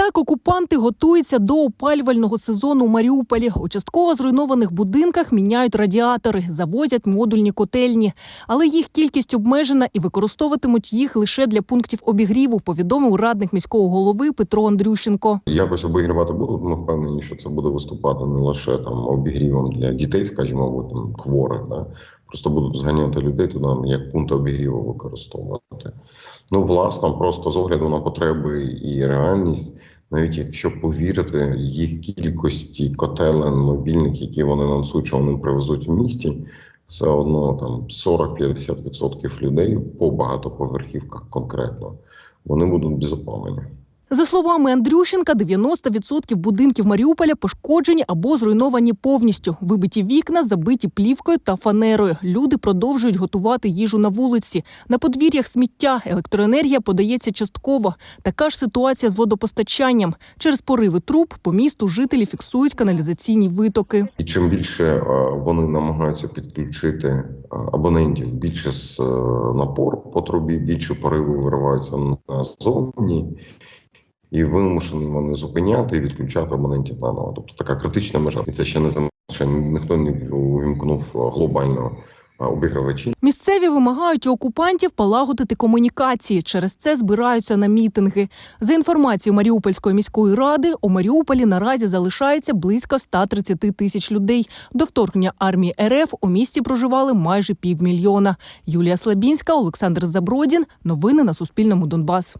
Так, окупанти готуються до опалювального сезону у Маріуполі. У частково зруйнованих будинках міняють радіатори, завозять модульні котельні. Але їх кількість обмежена і використовуватимуть їх лише для пунктів обігріву, повідомив радник міського голови Петро Андрющенко. Якось обігрівати будуть. Ми впевнені, що це буде виступати не лише там обігрівом для дітей, скажімо, або там хворих. Да? Просто будуть зганяти людей туди як пункт обігріву використовувати. Ну, власне, просто з огляду на потреби і реальність, навіть якщо повірити їх кількості котелен мобільних, які вони анонсують, що вони привезуть в місті, все одно там 40-50% людей по багатоповерхівках конкретно вони будуть без опалення. За словами Андрющенка, 90% будинків Маріуполя пошкоджені або зруйновані повністю. Вибиті вікна, забиті плівкою та фанерою. Люди продовжують готувати їжу на вулиці. На подвір'ях сміття електроенергія подається частково. Така ж ситуація з водопостачанням. Через пориви труб по місту жителі фіксують каналізаційні витоки. І чим більше е, вони намагаються підключити е, абонентів, більше з е, напору по трубі, більше пориви вириваються назовні, і вимушені вони зупиняти і відключати абонентів наново. Тобто така критична межа. І це ще не ще ніхто не увімкнув глобально е, обігрівачі. Місцеві вимагають у окупантів полагодити комунікації. Через це збираються на мітинги. За інформацією Маріупольської міської ради, у Маріуполі наразі залишається близько 130 тисяч людей. До вторгнення армії РФ у місті проживали майже півмільйона. Юлія Слабінська, Олександр Забродін. Новини на Суспільному Донбас.